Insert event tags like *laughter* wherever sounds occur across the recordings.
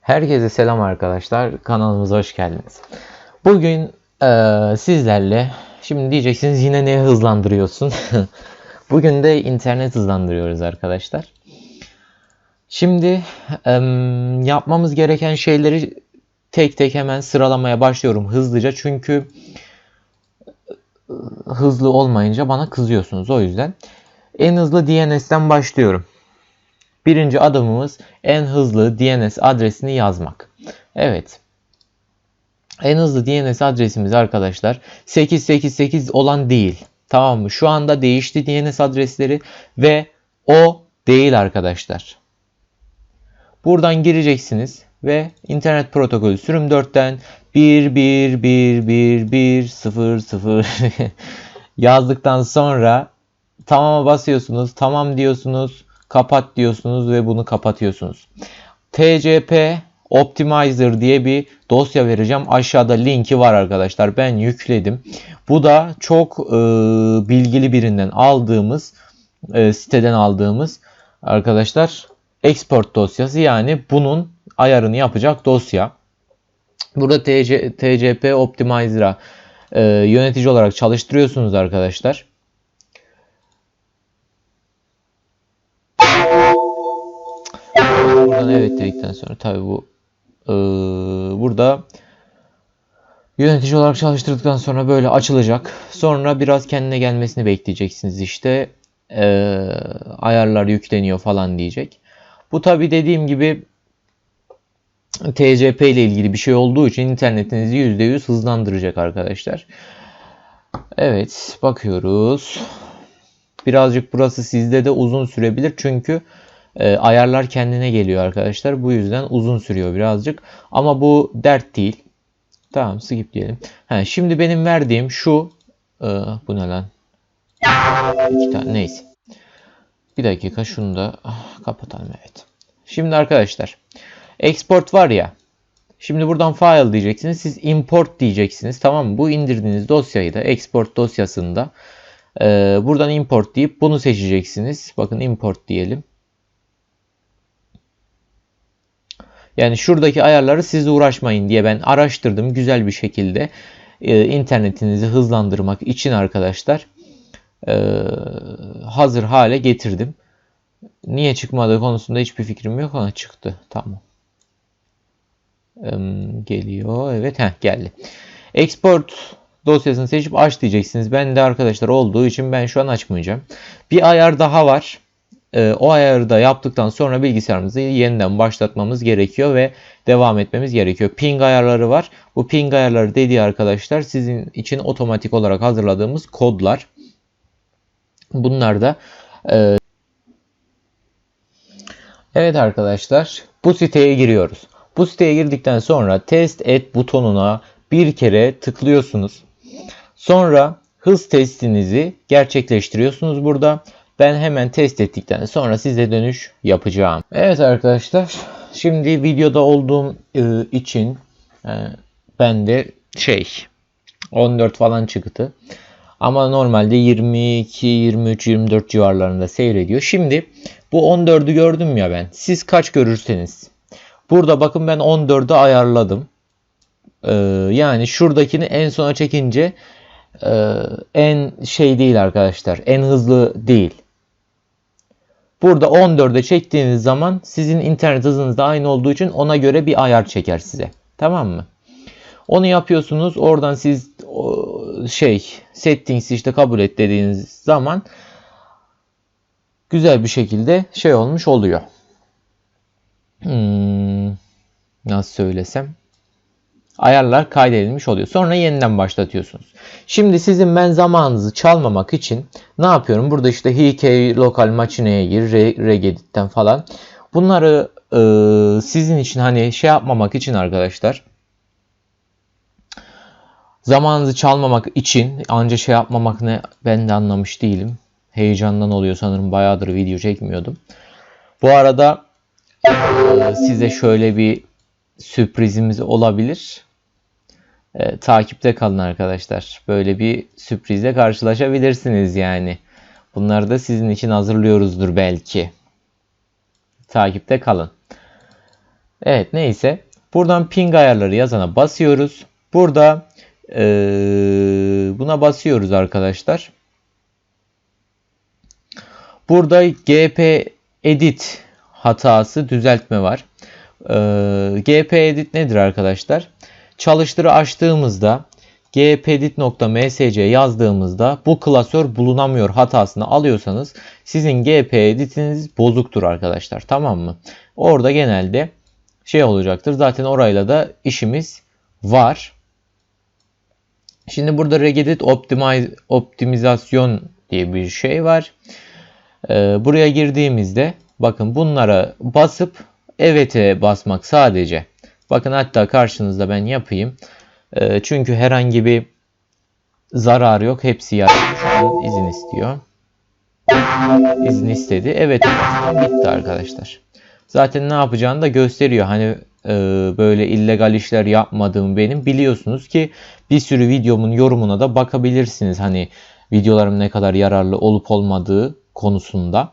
Herkese selam arkadaşlar. Kanalımıza hoş geldiniz. Bugün eee, sizlerle şimdi diyeceksiniz yine ne hızlandırıyorsun? *laughs* Bugün de internet hızlandırıyoruz arkadaşlar. Şimdi em, yapmamız gereken şeyleri tek tek hemen sıralamaya başlıyorum hızlıca çünkü e, hızlı olmayınca bana kızıyorsunuz o yüzden. En hızlı DNS'ten başlıyorum. Birinci adımımız en hızlı DNS adresini yazmak. Evet. En hızlı DNS adresimiz arkadaşlar 888 olan değil. Tamam mı? Şu anda değişti DNS adresleri ve o değil arkadaşlar. Buradan gireceksiniz ve internet protokolü sürüm 4'ten 1 1 1 1 1 0 0 yazdıktan sonra tamama basıyorsunuz. Tamam diyorsunuz. Kapat diyorsunuz ve bunu kapatıyorsunuz. TCP Optimizer diye bir dosya vereceğim. Aşağıda linki var arkadaşlar. Ben yükledim. Bu da çok e, bilgili birinden aldığımız e, siteden aldığımız arkadaşlar export dosyası yani bunun ayarını yapacak dosya. Burada TC, TCP Optimizer'a e, yönetici olarak çalıştırıyorsunuz arkadaşlar. Dedikten sonra tabi bu e, burada yönetici olarak çalıştırdıktan sonra böyle açılacak. Sonra biraz kendine gelmesini bekleyeceksiniz işte. E, ayarlar yükleniyor falan diyecek. Bu tabi dediğim gibi TCP ile ilgili bir şey olduğu için internetinizi %100 hızlandıracak arkadaşlar. Evet bakıyoruz. Birazcık burası sizde de uzun sürebilir çünkü e, ayarlar kendine geliyor arkadaşlar. Bu yüzden uzun sürüyor birazcık. Ama bu dert değil. Tamam skip diyelim. He, şimdi benim verdiğim şu. E, bu ne lan? İki tane neyse. Bir dakika şunu da kapatalım evet. Şimdi arkadaşlar export var ya. Şimdi buradan file diyeceksiniz. Siz import diyeceksiniz. Tamam mı? Bu indirdiğiniz dosyayı da export dosyasında e, buradan import deyip bunu seçeceksiniz. Bakın import diyelim. Yani şuradaki ayarları siz uğraşmayın diye ben araştırdım güzel bir şekilde e, internetinizi hızlandırmak için arkadaşlar e, hazır hale getirdim. Niye çıkmadığı konusunda hiçbir fikrim yok ama çıktı. Tamam. E, geliyor. Evet heh, geldi. Export dosyasını seçip aç diyeceksiniz. Ben de arkadaşlar olduğu için ben şu an açmayacağım. Bir ayar daha var e, o ayarı da yaptıktan sonra bilgisayarımızı yeniden başlatmamız gerekiyor ve devam etmemiz gerekiyor. Ping ayarları var. Bu ping ayarları dediği arkadaşlar sizin için otomatik olarak hazırladığımız kodlar. Bunlar da e, Evet arkadaşlar bu siteye giriyoruz. Bu siteye girdikten sonra test et butonuna bir kere tıklıyorsunuz. Sonra hız testinizi gerçekleştiriyorsunuz burada. Ben hemen test ettikten sonra size dönüş yapacağım. Evet arkadaşlar. Şimdi videoda olduğum e, için e, ben de şey 14 falan çıktı. Ama normalde 22, 23, 24 civarlarında seyrediyor. Şimdi bu 14'ü gördüm ya ben. Siz kaç görürseniz. Burada bakın ben 14'ü ayarladım. Ee, yani şuradakini en sona çekince e, en şey değil arkadaşlar. En hızlı değil. Burada 14'e çektiğiniz zaman sizin internet hızınız da aynı olduğu için ona göre bir ayar çeker size. Tamam mı? Onu yapıyorsunuz. Oradan siz şey settings işte kabul et dediğiniz zaman güzel bir şekilde şey olmuş oluyor. Hmm, nasıl söylesem? Ayarlar kaydedilmiş oluyor. Sonra yeniden başlatıyorsunuz. Şimdi sizin ben zamanınızı çalmamak için ne yapıyorum? Burada işte HK lokal maçineye gir, regedit'ten falan. Bunları e, sizin için hani şey yapmamak için arkadaşlar zamanınızı çalmamak için anca şey yapmamak ne ben de anlamış değilim. Heyecandan oluyor sanırım bayağıdır video çekmiyordum. Bu arada e, size şöyle bir sürprizimiz olabilir. E, takipte kalın arkadaşlar. Böyle bir sürprizle karşılaşabilirsiniz yani. Bunları da sizin için hazırlıyoruzdur belki. Takipte kalın. Evet neyse. Buradan ping ayarları yazana basıyoruz. Burada ee, buna basıyoruz arkadaşlar. Burada GP edit hatası düzeltme var. Ee, GP edit nedir arkadaşlar? Çalıştırı açtığımızda gpedit.msc yazdığımızda bu klasör bulunamıyor hatasını alıyorsanız sizin gp editiniz bozuktur arkadaşlar. Tamam mı? Orada genelde şey olacaktır. Zaten orayla da işimiz var. Şimdi burada regedit optimizasyon diye bir şey var. Ee, buraya girdiğimizde bakın bunlara basıp evet'e basmak sadece. Bakın hatta karşınızda ben yapayım. Ee, çünkü herhangi bir zarar yok. Hepsi yararlı. izin istiyor. İzin istedi. Evet bitti arkadaşlar. Zaten ne yapacağını da gösteriyor. Hani e, böyle illegal işler yapmadığım benim. Biliyorsunuz ki bir sürü videomun yorumuna da bakabilirsiniz. Hani videolarım ne kadar yararlı olup olmadığı konusunda.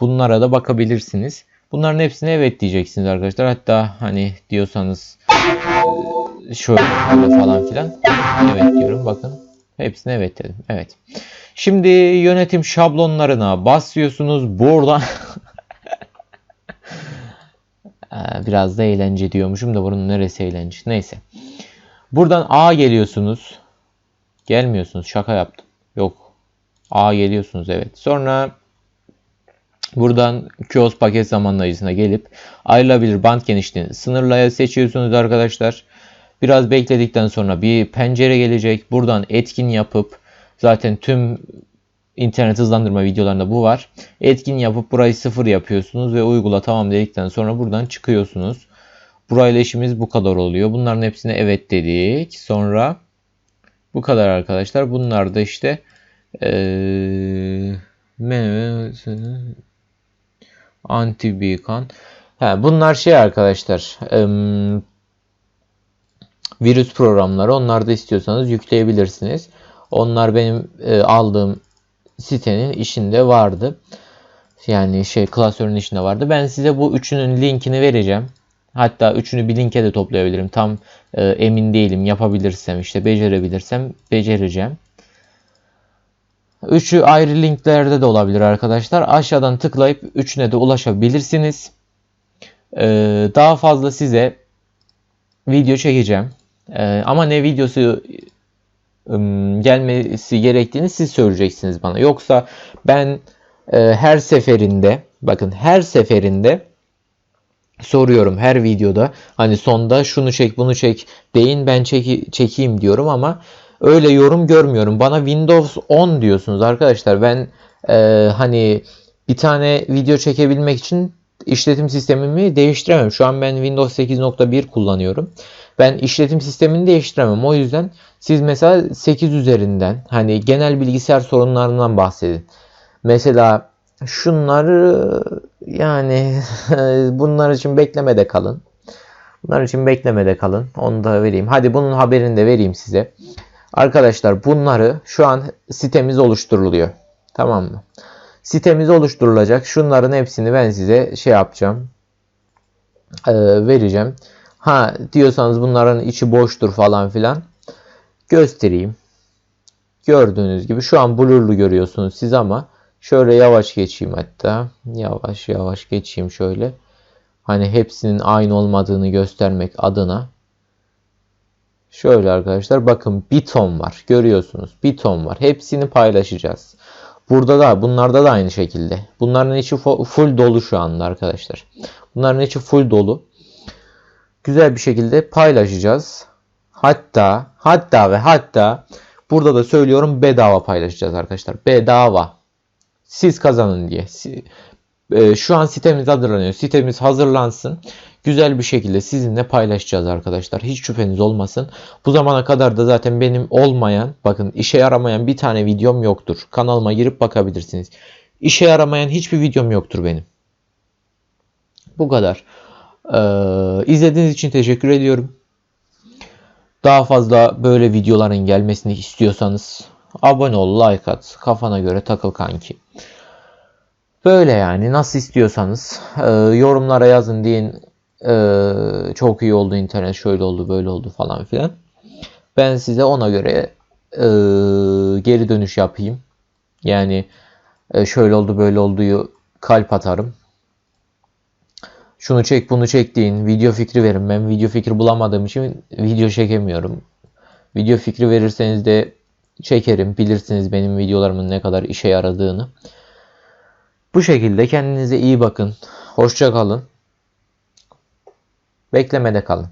Bunlara da bakabilirsiniz. Bunların hepsine evet diyeceksiniz arkadaşlar. Hatta hani diyorsanız e, şöyle falan filan. Evet diyorum bakın. Hepsine evet dedim. Evet. Şimdi yönetim şablonlarına basıyorsunuz. Buradan *laughs* e, biraz da eğlence diyormuşum da bunun neresi eğlence. Neyse. Buradan A geliyorsunuz. Gelmiyorsunuz. Şaka yaptım. Yok. A geliyorsunuz evet. Sonra Buradan QoS paket zamanlayıcısına gelip ayrılabilir band genişliğini sınırlaya seçiyorsunuz arkadaşlar. Biraz bekledikten sonra bir pencere gelecek. Buradan etkin yapıp zaten tüm internet hızlandırma videolarında bu var. Etkin yapıp burayı sıfır yapıyorsunuz ve uygula tamam dedikten sonra buradan çıkıyorsunuz. Burayla işimiz bu kadar oluyor. Bunların hepsine evet dedik. Sonra bu kadar arkadaşlar. Bunlar da işte ee, Antibikan. Ha, bunlar şey arkadaşlar. Im, virüs programları. Onlar da istiyorsanız yükleyebilirsiniz. Onlar benim e, aldığım sitenin işinde vardı. Yani şey klasörün içinde vardı. Ben size bu üçünün linkini vereceğim. Hatta üçünü bir linke de toplayabilirim. Tam e, emin değilim. Yapabilirsem işte becerebilirsem becereceğim. Üçü ayrı linklerde de olabilir arkadaşlar. Aşağıdan tıklayıp üçüne de ulaşabilirsiniz. Ee, daha fazla size video çekeceğim. Ee, ama ne videosu ım, gelmesi gerektiğini siz söyleyeceksiniz bana. Yoksa ben e, her seferinde bakın her seferinde soruyorum her videoda hani sonda şunu çek bunu çek deyin ben çeki, çekeyim diyorum ama öyle yorum görmüyorum. Bana Windows 10 diyorsunuz arkadaşlar. Ben e, hani bir tane video çekebilmek için işletim sistemimi değiştiremem. Şu an ben Windows 8.1 kullanıyorum. Ben işletim sistemini değiştiremem. O yüzden siz mesela 8 üzerinden hani genel bilgisayar sorunlarından bahsedin. Mesela şunları yani *laughs* bunlar için beklemede kalın. Bunlar için beklemede kalın. Onu da vereyim. Hadi bunun haberini de vereyim size. Arkadaşlar bunları şu an sitemiz oluşturuluyor. Tamam mı? Sitemiz oluşturulacak. Şunların hepsini ben size şey yapacağım. E, vereceğim. Ha diyorsanız bunların içi boştur falan filan. Göstereyim. Gördüğünüz gibi şu an blurlu görüyorsunuz siz ama şöyle yavaş geçeyim hatta. Yavaş yavaş geçeyim şöyle. Hani hepsinin aynı olmadığını göstermek adına. Şöyle arkadaşlar bakın bir ton var. Görüyorsunuz bir ton var. Hepsini paylaşacağız. Burada da bunlarda da aynı şekilde. Bunların içi full dolu şu anda arkadaşlar. Bunların içi full dolu. Güzel bir şekilde paylaşacağız. Hatta hatta ve hatta burada da söylüyorum bedava paylaşacağız arkadaşlar. Bedava. Siz kazanın diye. E, şu an sitemiz hazırlanıyor. Sitemiz hazırlansın güzel bir şekilde sizinle paylaşacağız arkadaşlar. Hiç şüpheniz olmasın. Bu zamana kadar da zaten benim olmayan, bakın işe yaramayan bir tane videom yoktur. Kanalıma girip bakabilirsiniz. İşe yaramayan hiçbir videom yoktur benim. Bu kadar. Ee, izlediğiniz için teşekkür ediyorum. Daha fazla böyle videoların gelmesini istiyorsanız abone ol, like at, kafana göre takıl kanki. Böyle yani nasıl istiyorsanız e, yorumlara yazın deyin Ee, çok iyi oldu internet şöyle oldu böyle oldu falan filan. Ben size ona göre e, geri dönüş yapayım. Yani e, şöyle oldu böyle olduğu kalp atarım. Şunu çek bunu çek deyin. Video fikri verin. Ben video fikri bulamadığım için video çekemiyorum. Video fikri verirseniz de çekerim. Bilirsiniz benim videolarımın ne kadar işe yaradığını. Bu şekilde kendinize iyi bakın. Hoşça kalın. Beklemede kalın.